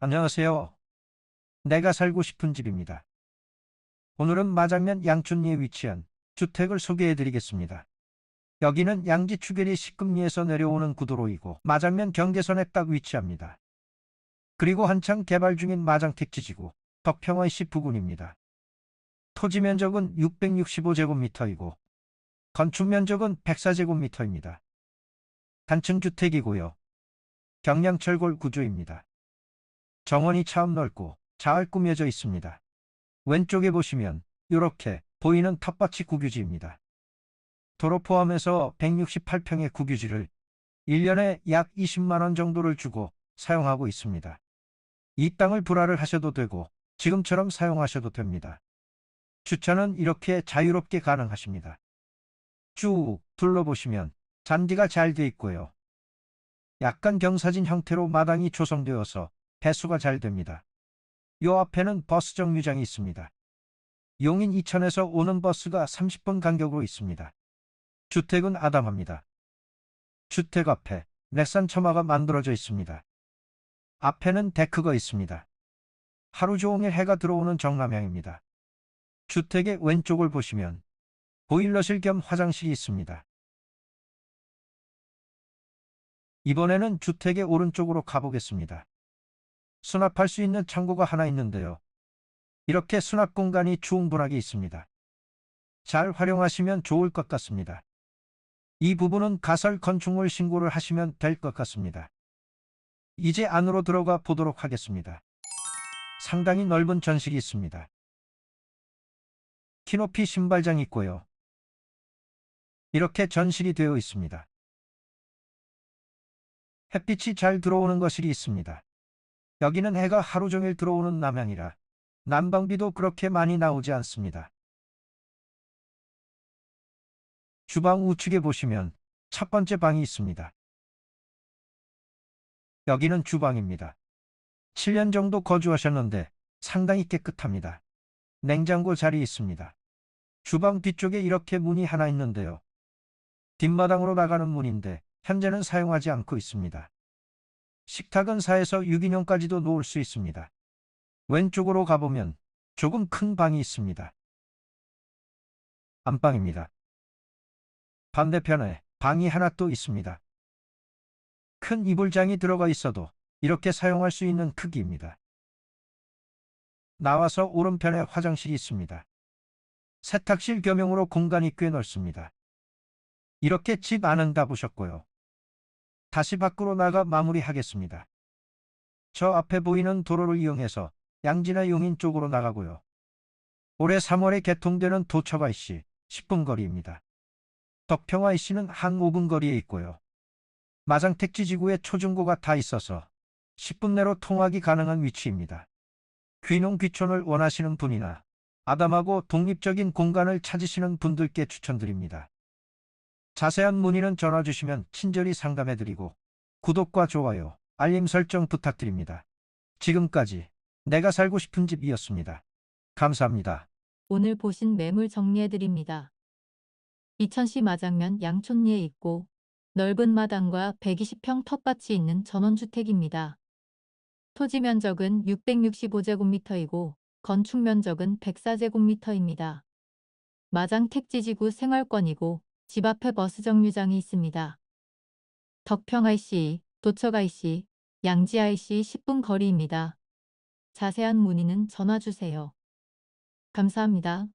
안녕하세요. 내가 살고 싶은 집입니다. 오늘은 마장면 양촌리에 위치한 주택을 소개해 드리겠습니다. 여기는 양지 추계리 시금리에서 내려오는 구도로이고 마장면 경계선에 딱 위치합니다. 그리고 한창 개발 중인 마장 택지지구 덕평원시 부근입니다. 토지 면적은 665제곱미터이고 건축 면적은 104제곱미터입니다. 단층 주택이고요. 경량철골 구조입니다. 정원이 참 넓고 잘 꾸며져 있습니다. 왼쪽에 보시면 이렇게 보이는 텃밭이 국유지입니다. 도로 포함해서 168평의 국유지를 1년에 약 20만 원 정도를 주고 사용하고 있습니다. 이 땅을 불화를 하셔도 되고 지금처럼 사용하셔도 됩니다. 주차는 이렇게 자유롭게 가능하십니다. 쭉 둘러보시면 잔디가 잘 돼 있고요. 약간 경사진 형태로 마당이 조성되어서 배수가 잘 됩니다. 요 앞에는 버스 정류장이 있습니다. 용인 이천에서 오는 버스가 30분 간격으로 있습니다. 주택은 아담합니다. 주택 앞에 렉산 처마가 만들어져 있습니다. 앞에는 데크가 있습니다. 하루 종일 해가 들어오는 정남향입니다. 주택의 왼쪽을 보시면 보일러실 겸 화장실이 있습니다. 이번에는 주택의 오른쪽으로 가보겠습니다. 수납할 수 있는 창고가 하나 있는데요. 이렇게 수납 공간이 충분하게 있습니다. 잘 활용하시면 좋을 것 같습니다. 이 부분은 가설 건축물 신고를 하시면 될 것 같습니다. 이제 안으로 들어가 보도록 하겠습니다. 상당히 넓은 전실이 있습니다. 키높이 신발장이 있고요. 이렇게 전실이 되어 있습니다. 햇빛이 잘 들어오는 거실이 있습니다. 여기는 해가 하루 종일 들어오는 남향이라 난방비도 그렇게 많이 나오지 않습니다. 주방 우측에 보시면 첫 번째 방이 있습니다. 여기는 주방입니다. 7년 정도 거주하셨는데 상당히 깨끗합니다. 냉장고 자리 있습니다. 주방 뒤쪽에 이렇게 문이 하나 있는데요. 뒷마당으로 나가는 문인데 현재는 사용하지 않고 있습니다. 식탁은 4에서 6인용까지도 놓을 수 있습니다. 왼쪽으로 가보면 조금 큰 방이 있습니다. 안방입니다. 반대편에 방이 하나 또 있습니다. 큰 이불장이 들어가 있어도 이렇게 사용할 수 있는 크기입니다. 나와서 오른편에 화장실이 있습니다. 세탁실 겸용으로 공간이 꽤 넓습니다. 이렇게 집 안은 다 보셨고요. 다시 밖으로 나가 마무리하겠습니다. 저 앞에 보이는 도로를 이용해서 양지나 용인 쪽으로 나가고요. 올해 3월에 개통되는 도처가 이씨 10분 거리입니다. 덕평화 이씨는 한 5분 거리에 있고요. 마장택지 지구에 초중고가 다 있어서 10분 내로 통학이 가능한 위치입니다. 귀농 귀촌을 원하시는 분이나 아담하고 독립적인 공간을 찾으시는 분들께 추천드립니다. 자세한 문의는 전화 주시면 친절히 상담해드리고 구독과 좋아요, 알림 설정 부탁드립니다. 지금까지 내가 살고 싶은 집이었습니다. 감사합니다. 오늘 보신 매물 정리해드립니다. 이천시 마장면 양촌리에 있고 넓은 마당과 120평 텃밭이 있는 전원주택입니다. 토지 면적은 665제곱미터이고 건축 면적은 104제곱미터입니다. 마장 택지지구 생활권이고 집 앞에 버스 정류장이 있습니다. 덕평IC, 도처IC, 양지IC 10분 거리입니다. 자세한 문의는 전화 주세요. 감사합니다.